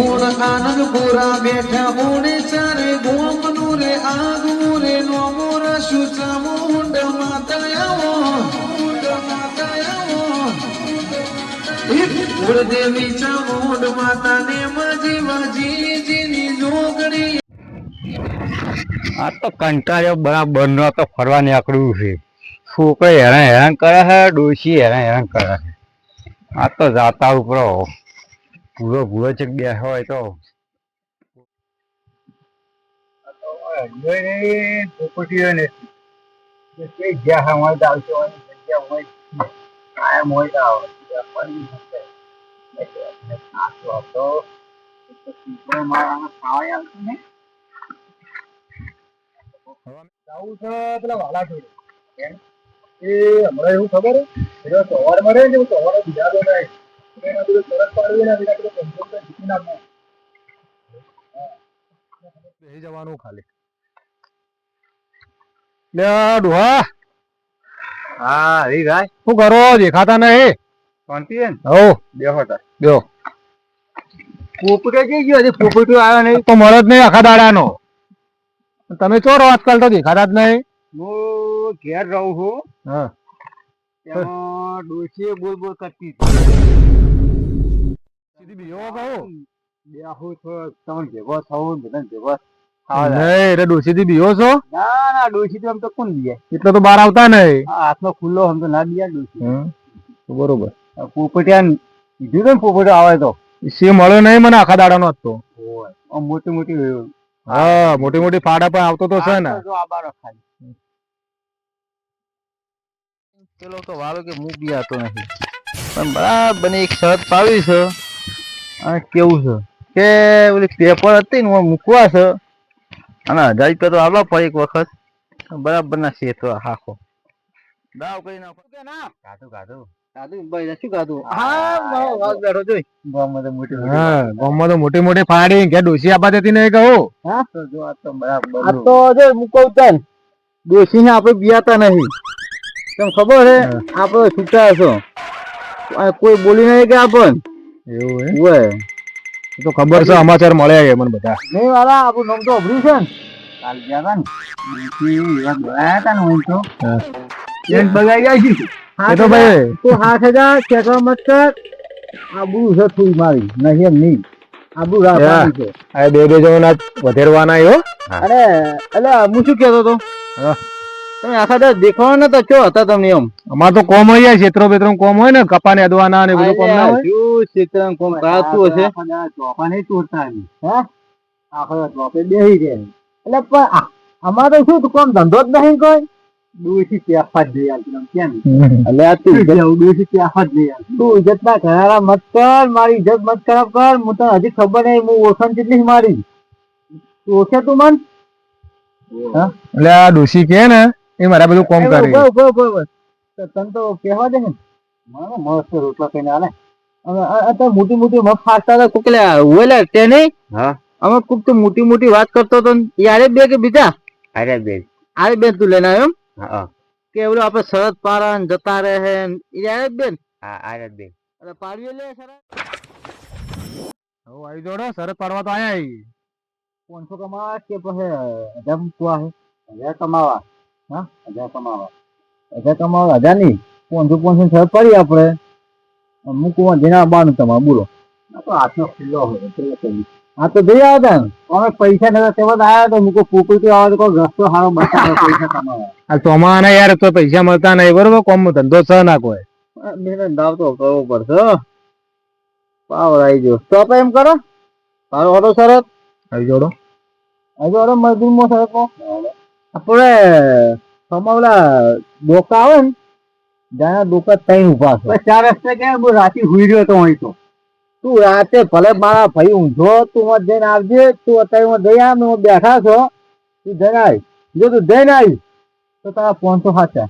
ગુણ આનંદ પુરા બેઠા ઉણે ચારે ગોમનું રે રે નોમો રસુ ચામુંડ માતા આવો મુંડ માતા કુળદેવી ચામુંડ માતાને આ તો કંટાળ્યો, બરાબર નો તો ફરવા નીકળ્યું છે. છોકરો હેરાન હેરાન કરે છે, ડોશી હેરાન હેરાન કરે છે. આ તો જાતા ઉપરો. પૂરો પૂરો ચક બે હોય તો જવું છે પેલા વાલા જોડે? એ હમણાં એવું ખબર સવારમાં રહે ને સવારે બીજા તો નહીં. એના પેલું તરત પાડવી ને પેલા પેલો પંચોતેર જીતી નાખો. બેસી જવાનું ખાલી. લે ડોહા. હા હરી ગાય શું કરો? દેખાતા નહીં. શાંતિ ને? હો બેહો તાર. બેહો. પોપટો ગયો? હજી પોપટો આવ્યો નહીં. તો મળે જ નહીં આખા દાડાનો. તમે ચોરો આજકાલ તો દેખાતા જ નહીં. હું ઘેર રહું છું. હા. તેમાં ડોશીએ બોલ બોલ કરતી સીધી બીજો કહું બેહું છો તમને ભેગો થવું બધાને ભેગો ખાવા જાય. નહીં એટલે બીવો છો? ના ના ડોશી તો આમ તો કોણ બીએ? એટલે તો બહાર આવતા નહીં. હાથનો ખુલ્લો આમ તો ના બીયા ડોસી બરોબર. પોપટિયા કીધું ને પોપટો આવે તો. સે મળ્યો નહીં મને આખા દાડાનો જ તો. આમ મોટી મોટી હા મોટી મોટી ફાડા પણ આવતો તો છે ને. આ બાર પેલો તો વાળો કે હું બી આતો નથી. પણ બરાબર એક શરત પાડવી છે અને કેવું છે કે ઓલી પેપર હતી ને મૂકવા છે અને હજાર રૂપિયા તો આવવા પડે એક વખત. બરાબર ના શેતો હાખો. દાવ કરી નાખો કે ના. ગામમાં તો મોટી મોટી હા ગામમાં તો મોટી મોટી ફાડી કે ડોસી આપવા દેતી નહીં કહું. તો જો આ તો બરાબર તો જો ને આપણે બિયાતા નહીં. તમને ખબર હે. આપણે છૂટા છો. કોઈ બોલી નહીં કે આપણ. એવું હે? તો ખબર છે સમાચાર મળ્યા છે મને બધા. નહીં વાળા આપણું નામ તો અભર્યું છે ને. કાલ ગયા હતા ને. ડોશી હતા ને હું તો. હા. બગાઈ ગયા છે એ તો ભાઈ. તો હાથ હજાર ચેકવા મત કર. આબુ છે થોડી મારી. નહીં એમ નહીં. આબુ રાખવાની છે. આ બે બે જણા વધેરવાના હો. અરે એટલે હું શું કહેતો હતો? હા. તમે આખા દાડા દેખાવા નતા ચો હતા તમને એમ? અમાર તો કોમ હોય ક્ષેત્રો બેત્રો કોમ હોય ને કપા ને અદવાના ને બધું કોમ ના હોય. શું ક્ષેત્ર કોમ? કરાતું હશે? ચોપા નહીં તોડતા હે? આખો ચોપે બેહી જાય એટલે પણ આ- તો શું કોમ ધંધો જ નહીં કોઈ. જઈ આવતી કેમ? એટલે આ તું જઈ આવતી તું ઇજ્જત ના ઘરારા મત કર મારી ઇજ્જત મત ખરાબ કર. હું તને હજી ખબર નહીં હું ઓળખાણ કેટલી મારી તું ઓછે તું મન. એટલે આ ડોસી કે ને એ મારા બધું કોમ કરે. ઊભો, ઊભો, ઊભો, તન તો તો કહેવા દે ને. મારો મસ્ત રોટલા કઈને આલે. અમે આ- તો મોટી મોટી મગ ફાસ્ટ હતા કોક લે ઓલે તે નહીં. હા. અમે કુક તો મોટી મોટી વાત કરતો તો યારે બે કે બીજા? અરે બે. આરે બેન તું લેના એમ? હા કે ઓલો આપણે શરદ પારણ જતા રહે હે જ બેન હા અરે બે. અરે પાડ્યો લે સરસ હવે આવી જોડો શરત પાડવા તો આયા ઈ. પાંચસો કમા કે પછી હજાર કુઆ હે કમાવા? હા? હજાર કમાવા. હજાર કમાવા હજાર નહીં. પાંચસો પાંચસો શરત પાડી આપણે. મૂકવા જેના બાનું તમારે બોલો. તો હાથનો ખુલ્લો હોય હા તો જઈ આવ્યા હતા અમે પૈસા નતા તેવા આવ્યા તો મૂકો પોપટી આવે તો કોઈ રસ્તો સારો બતાવે પૈસા કમાવા. તો ચોમાના યાર તો પૈસા મળતા નહીં બરોબર? કોમ ધંધો છે ના કોઈ. મહેનત દાવ તો કરવો પડશે આવી ગયો. તો આપણે એમ કરો. તારો હતો શરત આવી જોડો આવી જોડો મજદૂર મો શરત મો આપણે સમાવલા ડોકા આવે ને જાણે ડોકા ત્યાં ઊભા છે. ચાર રસ્તે કે હું રાતી હુઈ રહ્યો તો અહીં તો. તું રાતે ભલે મારા ભાઈ ઊંધો તું મત જઈને આવજે તું અત્યારે હું જઈ આવ હું બેઠા છો તું જઈને આવી જો તું જઈને આવી તો તારા પાંચસો સાચા.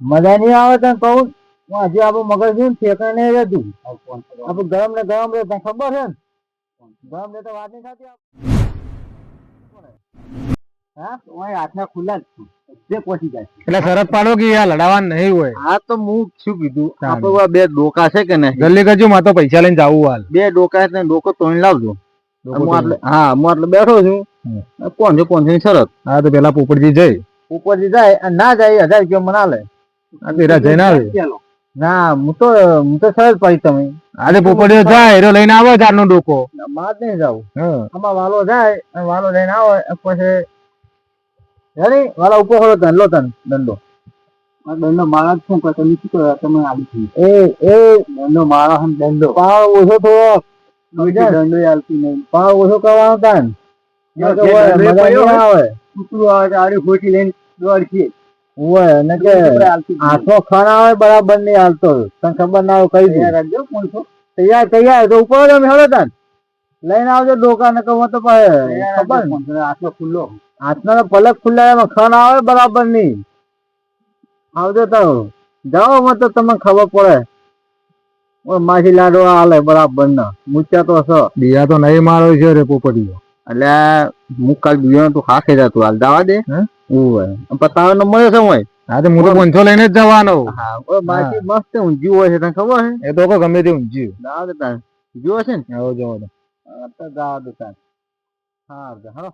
મજા નહીં આવે તને કહું? હું હજી આપણું મગજ જોયું ઠેકાણે નહીં રહેતું. આપણે ગરમ ને ગરમ રહે ખબર છે ને? ગરમ રહે તો વાત નહીં થતી એટલે શરત પાડો કે લડાવા નહીં હોય? હા તો હું શું કીધું? ચાલે. બે ડોકા છે કે નહીં? જલ્દી કરજો માં તો પૈસા લઈને જવું હાલ. બે ડોકા છે ને ડોકો તોડી લાવજો. હું હા આટલે બેઠો છું. કોણ છે? કોણ છે? શરત. હા તો પેલા પોપટજી જઈ. ઉપરથી જાય અને ના જાય હજાર રૂપિયા મના લે આ તો એરા જઈને આવે. ના હું તો હું તો સરસ પડી તમે. અરે પોપડીઓ જાય એરો લઈને આવે ચારનો ડોકો. માર નહીં જાવું. આમાં વાલો જાય અને વાલો લઈને આવે પછી રેડી વાલા ઉપર ખોલો તન લો તન દંડો દંડો મારા શું તમે શું કરો તમે આવી એ એ. દંડો મારા હમ દંડો પાવ ઓછો થોડો દંડો આલતી નહીં. પાવ ઓછો કરવાનો તન. મજા. આવે. આવે આડી ખોટી લઈને હોય ને કે હાથો ખાના આવે બરાબર નહીં હાલતો. તને ખબર ના હોય કઈ દે રાખજો તૈયાર તૈયાર. તો ઉપર તમે હેડો તાન. લઈને આવજો ડોકા ને કહું તો ખબર હાથનો ખુલ્લો. હાથનો તો પલક ખુલ્લા એમાં ખાના આવે બરાબર નહીં. આવજો તો. જાઓ મત તો તમને ખબર પડે. ઓય માછી લાડો હાલે બરાબર ના. મૂચ્યા તો છો બીજા તો નહીં મારો છે રે પોપટીઓ. એટલે હું કાલ બીજો તું ખાખે જતું. હાલ દાવા દે. હે? ઓય પતાવે નંબર છે હોય. હા તો હું તો પંચો લઈને જ જવાનો. હા માછી મસ્ત ઊંઘી હોય છે તને ખબર છે? એ તો ગમે તે ઊંઘ્યું દાવા દે તાર જો છે ને? આવો જવા દો હા, દાવા દે હા હાલો